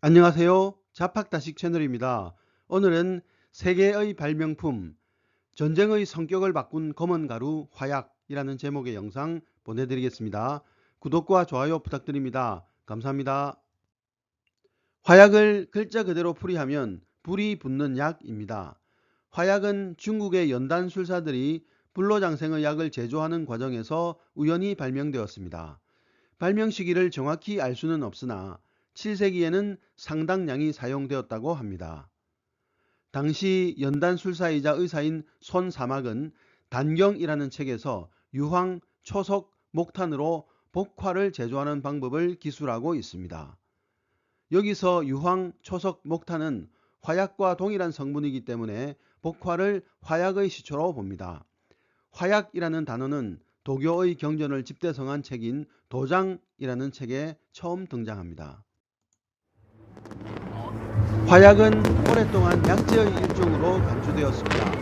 안녕하세요. 자팍다식 채널입니다. 오늘은 세계의 발명품, 전쟁의 성격을 바꾼 검은 가루 화약이라는 제목의 영상 보내드리겠습니다. 구독과 좋아요 부탁드립니다. 감사합니다. 화약을 글자 그대로 풀이하면 불이 붙는 약입니다. 화약은 중국의 연단 술사들이 불로장생의 약을 제조하는 과정에서 우연히 발명되었습니다. 발명 시기를 정확히 알 수는 없으나 7세기에는 상당량이 사용되었다고 합니다. 당시 연단 술사이자 의사인 손 사막은 단경이라는 책에서 유황, 초석, 목탄으로 복화를 제조하는 방법을 기술하고 있습니다. 여기서 유황, 초석, 목탄은 화약과 동일한 성분이기 때문에 복화를 화약의 시초로 봅니다. 화약이라는 단어는 도교의 경전을 집대성한 책인 도장이라는 책에 처음 등장합니다. 화약은 오랫동안 약재의 일종으로 간주되었습니다.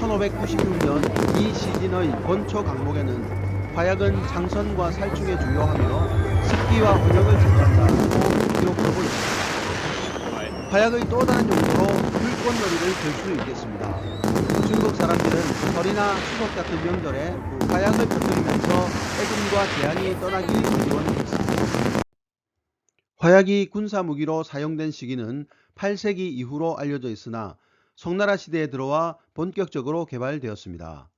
1596년 이 시진의 본초 강목에는 화약은 장선과 살충에 주요하며 습기와 혼역을 제거한다고 기록하고 있습니다. 화약의 또 다른 용도로 불꽃놀이를 들 수 있겠습니다. 중국 사람들은 설이나 추석 같은 명절에 화약을 터뜨리면서 해군과 재앙이 떠나기 기원했습니다. 화약이 군사 무기로 사용된 시기는 8세기 이후로 알려져 있으나 송나라 시대에 들어와 본격적으로 개발되었습니다.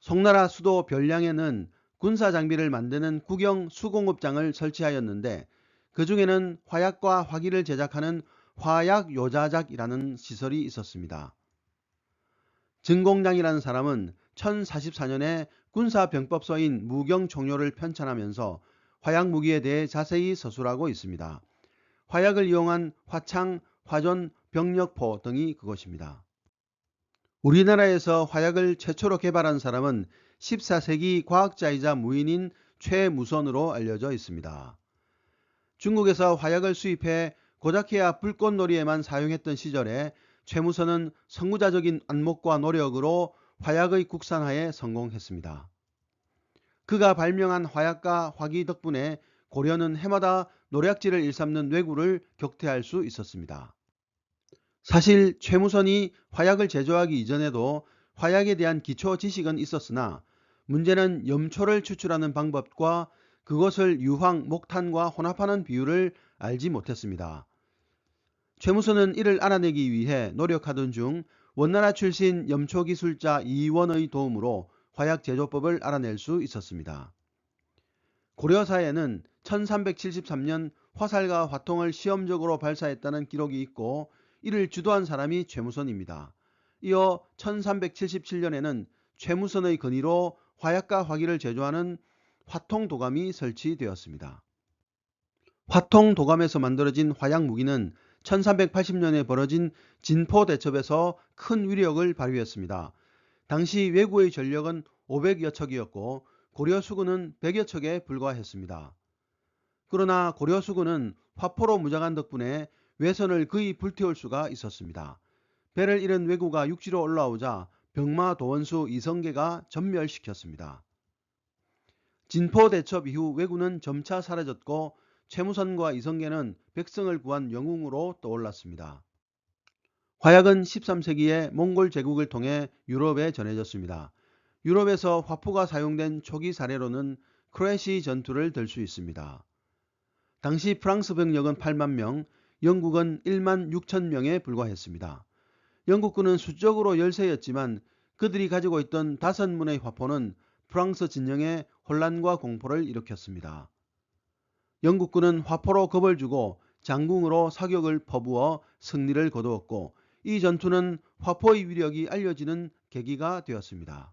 송나라 수도 별량에는 군사 장비를 만드는 국영 수공업장을 설치하였는데 그 중에는 화약과 화기를 제작하는 화약 요자작이라는 시설이 있었습니다. 증공장이라는 사람은 1044년에 군사병법서인 무경총료를 편찬하면서 화약 무기에 대해 자세히 서술하고 있습니다. 화약을 이용한 화창, 화존, 병력포 등이 그것입니다. 우리나라에서 화약을 최초로 개발한 사람은 14세기 과학자이자 무인인 최무선으로 알려져 있습니다. 중국에서 화약을 수입해 고작해야 불꽃놀이에만 사용했던 시절에 최무선은 선구자적인 안목과 노력으로 화약의 국산화에 성공했습니다. 그가 발명한 화약과 화기 덕분에 고려는 해마다 노략질을 일삼는 뇌구를 격퇴할 수 있었습니다. 사실 최무선이 화약을 제조하기 이전에도 화약에 대한 기초 지식은 있었으나 문제는 염초를 추출하는 방법과 그것을 유황, 목탄과 혼합하는 비율을 알지 못했습니다. 최무선은 이를 알아내기 위해 노력하던 중 원나라 출신 염초 기술자 이원의 도움으로 화약 제조법을 알아낼 수 있었습니다. 고려사에는 1373년 화살과 화통을 시험적으로 발사했다는 기록이 있고 이를 주도한 사람이 최무선입니다. 이어 1377년에는 최무선의 건의로 화약과 화기를 제조하는 화통 도감이 설치되었습니다. 화통 도감에서 만들어진 화약 무기는 1380년에 벌어진 진포 대첩에서 큰 위력을 발휘했습니다. 당시 외구의 전력은 500여 척이었고 고려 수군은 100여 척에 불과했습니다. 그러나 고려 수군은 화포로 무장한 덕분에 외선을 거의 불태울 수가 있었습니다. 배를 잃은 왜구가 육지로 올라오자 병마 도원수 이성계가 전멸시켰습니다. 진포 대첩 이후 왜구는 점차 사라졌고 최무선과 이성계는 백성을 구한 영웅으로 떠올랐습니다. 화약은 13세기에 몽골 제국을 통해 유럽에 전해졌습니다. 유럽에서 화포가 사용된 초기 사례로는 크레시 전투를 들 수 있습니다. 당시 프랑스 병력은 8만 명, 영국은 1만 6천 명에 불과했습니다. 영국군은 수적으로 열세였지만 그들이 가지고 있던 다섯 문의 화포는 프랑스 진영에 혼란과 공포를 일으켰습니다. 영국군은 화포로 겁을 주고 장궁으로 사격을 퍼부어 승리를 거두었고 이 전투는 화포의 위력이 알려지는 계기가 되었습니다.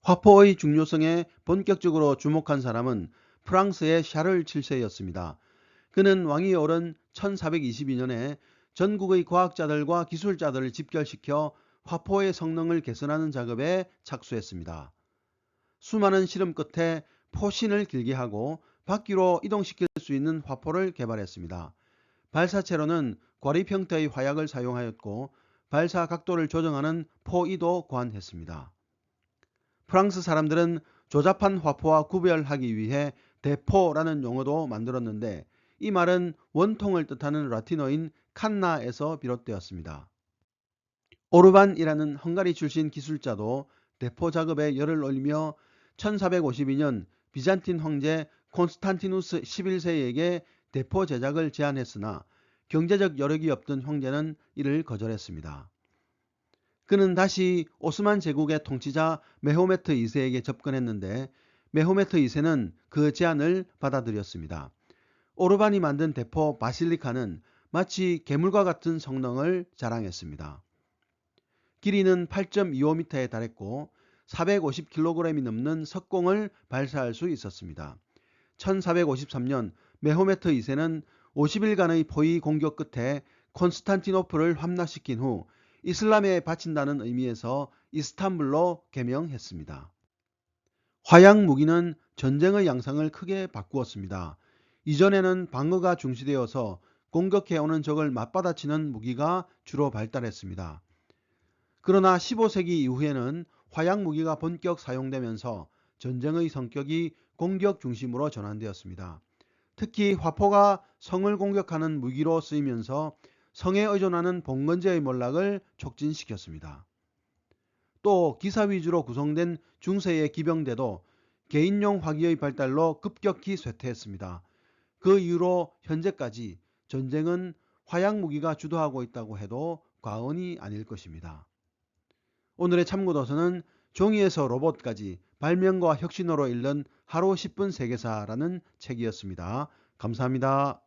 화포의 중요성에 본격적으로 주목한 사람은 프랑스의 샤를 7세였습니다. 그는 왕이 오른 1422년에 전국의 과학자들과 기술자들을 집결시켜 화포의 성능을 개선하는 작업에 착수했습니다. 수많은 실험 끝에 포신을 길게 하고 바퀴로 이동시킬 수 있는 화포를 개발했습니다. 발사체로는 과립 형태의 화약을 사용하였고 발사 각도를 조정하는 포이도 고안했습니다. 프랑스 사람들은 조잡한 화포와 구별하기 위해 대포라는 용어도 만들었는데 이 말은 원통을 뜻하는 라틴어인 칸나에서 비롯되었습니다. 오르반이라는 헝가리 출신 기술자도 대포 작업에 열을 올리며 1452년 비잔틴 황제 콘스탄티누스 11세에게 대포 제작을 제안했으나 경제적 여력이 없던 황제는 이를 거절했습니다. 그는 다시 오스만 제국의 통치자 메호메트 2세에게 접근했는데 메호메트 2세는 그 제안을 받아들였습니다. 오르반이 만든 대포 바실리카는 마치 괴물과 같은 성능을 자랑했습니다. 길이는 8.25m에 달했고 450kg이 넘는 석공을 발사할 수 있었습니다. 1453년 메호메트 2세는 50일간의 포위 공격 끝에 콘스탄티노플을 함락시킨 후 이슬람에 바친다는 의미에서 이스탄불로 개명했습니다. 화약 무기는 전쟁의 양상을 크게 바꾸었습니다. 이전에는 방어가 중시되어서 공격해오는 적을 맞받아치는 무기가 주로 발달했습니다. 그러나 15세기 이후에는 화약 무기가 본격 사용되면서 전쟁의 성격이 공격 중심으로 전환되었습니다. 특히 화포가 성을 공격하는 무기로 쓰이면서 성에 의존하는 봉건제의 몰락을 촉진시켰습니다. 또 기사 위주로 구성된 중세의 기병대도 개인용 화기의 발달로 급격히 쇠퇴했습니다. 그 이후로 현재까지 전쟁은 화약 무기가 주도하고 있다고 해도 과언이 아닐 것입니다. 오늘의 참고도서는 종이에서 로봇까지 발명과 혁신으로 읽는 하루 10분 세계사라는 책이었습니다. 감사합니다.